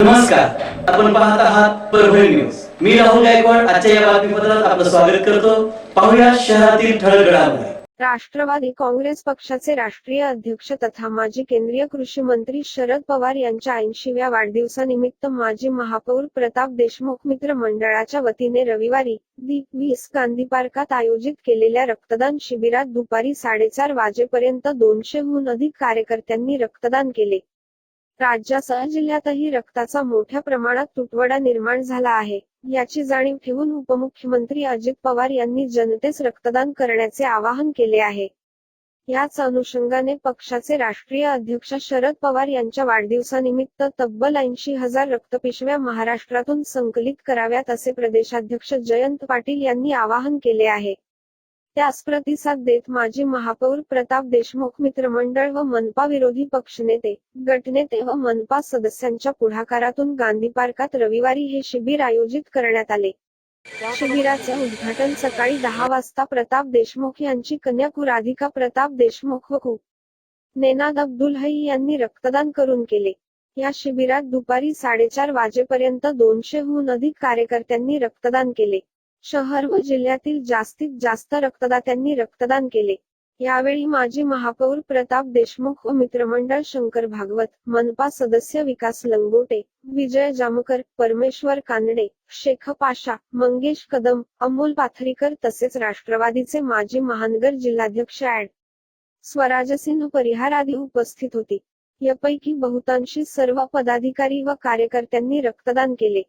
नमस्कार. आपण पाहत आहात परभणी न्यूज. मी राहुल गायकवाड. आजच्या या बातमीपत्रात आपलं स्वागत करतो. पाहूया शहरातील ठळक घडामोडी राष्ट्रवादी काँग्रेस पक्षाचे राष्ट्रीय अध्यक्ष तथा माजी केंद्रीय कृषी मंत्री शरद पवार यांच्या ऐंशीव्या वाढदिवसानिमित्त माजी महापौर प्रताप देशमुख मित्र मंडळाच्या वतीने रविवारी दी वीस गांधी पार्कात आयोजित केलेल्या रक्तदान शिबिरात दुपारी साडेचार वाजेपर्यंत दोनशेहून अधिक कार्यकर्त्यांनी रक्तदान केले. राज्यासह जिल्ह्यातही रक्ताचा मोठ्या प्रमाणात तुटवडा निर्माण झाला आहे. याची जाणीव ठेवून उपमुख्यमंत्री अजित पवार यांनी जनतेस रक्तदान करण्याचे आवाहन केले आहे. याच अनुषंगाने पक्षाचे राष्ट्रीय अध्यक्ष शरद पवार यांच्या वाढदिवसानिमित्त तब्बल ऐंशी हजार रक्तपिशव्या महाराष्ट्रातून संकलित कराव्यात असे प्रदेशाध्यक्ष जयंत पाटील यांनी आवाहन केले आहे. त्यास प्रतिसाद देत माजी महापौर प्रताप देशमुख मित्रमंडळ व मनपा विरोधी पक्षनेते गटनेते व मनपा सदस्यांच्या पुढाकारातून गांधी पार्कात रविवारी हे शिबिर आयोजित करण्यात आले. शिबिराचे उद्घाटन सकाळी दहा वाजता प्रताप देशमुख यांची कन्या कुराधिका प्रताप देशमुख व कु. नेनाद अब्दुल हई यांनी रक्तदान करून केले. या शिबिरात दुपारी साडेचार वाजेपर्यंत दोनशेहून अधिक कार्यकर्त्यांनी रक्तदान केले. शहर व जिल्ह्यातील जास्तीत जास्त रक्तदात्यांनी रक्तदान केले. यावेळी माजी महापौर प्रताप देशमुख व मित्रमंडळ शंकर भागवत मनपा सदस्य विकास लंगोटे विजय जामकर परमेश्वर कानडे शेख पाशा मंगेश कदम अमोल पाथरीकर तसेच राष्ट्रवादीचे माजी महानगर जिल्हाध्यक्ष ऍड स्वराजसिंह परिहार आदी उपस्थित होती. यापैकी बहुतांशी सर्व पदाधिकारी व कार्यकर्त्यांनी रक्तदान केले.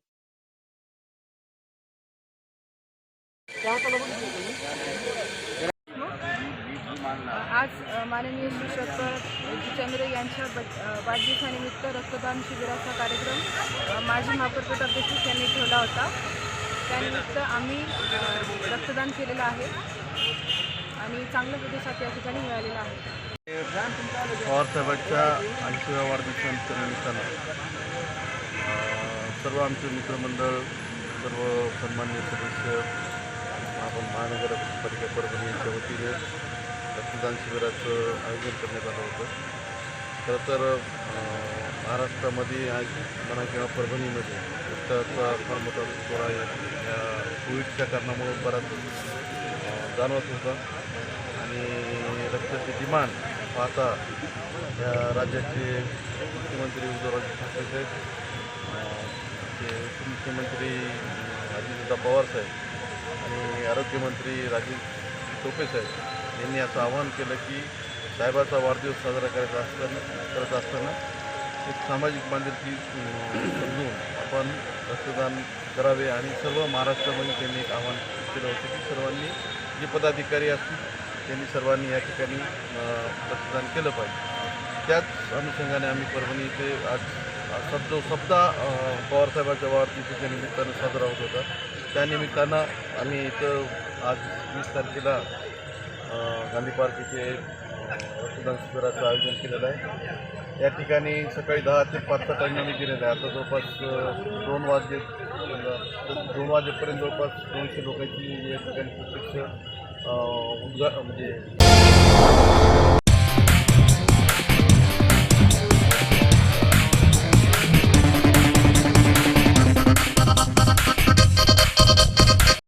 आज माननीय श्री चंद्र यांच्या बट- वाढदिवसानिमित्त रक्तदान शिबिराचा कार्यक्रम माजी महापौर प्रताप देशमुख यांनी ठेवला होता. त्यानिमित्त आम्ही रक्तदान केलेलं आहे आणि चांगला प्रतिसाद या ठिकाणी मिळालेला आहे. पवार साहेबांच्या ऐंशीव्या वाढदिवसानिमित्त निमित्तानं सर्व आमचे मित्रमंडळ सर्व सन्मान्य सदस्य आपण महानगरपालिका परभणी यांच्या वतीने रक्तदान शिबिराचं आयोजन करण्यात आलं होतं. खरं तर महाराष्ट्रामध्ये आज म्हणा किंवा परभणीमध्ये रक्ताचा फार मोठा तुटवडा आहे. या कोविडच्या कारणामुळं बराच जाणवत होता. आणि रक्ताची डिमांड पाहता या राज्याचे मुख्यमंत्री उद्धवराजे ठाकरे साहेब ते उपमुख्यमंत्री अजितदा पवार साहेब आणि आरोग्यमंत्री राजीव टोपे साहेब यांनी असं आवाहन केलं की साहेबाचा वाढदिवस साजरा करायचा असताना करत असताना एक सामाजिक बांधिलकी समजून आपण रक्तदान करावे आणि सर्व महाराष्ट्रामध्ये त्यांनी एक आव्हान केलं होतं की सर्वांनी जे पदाधिकारी असतील त्यांनी सर्वांनी या ठिकाणी रक्तदान केलं पाहिजे. त्याच अनुषंगाने आम्ही परभणी इथे आज सब जो सप्ताह अं, पवारसाहेबांच्या वाढदिवसाच्या निमित्तानं साजरा होत होता. त्यानिमित्तानं आम्ही इथं आज वीस तारखेला गांधी पार्क इथे रक्तदान शिबिराचं आयोजन केलेलं आहे. या ठिकाणी सकाळी दहा ते पाचचा टाईम आम्ही गेलेला आहे. आता जवळपास दोन वाजे दोन वाजेपर्यंत जवळपास दोनशे लोकांची या ठिकाणी प्रत्यक्ष उद्घा म्हणजे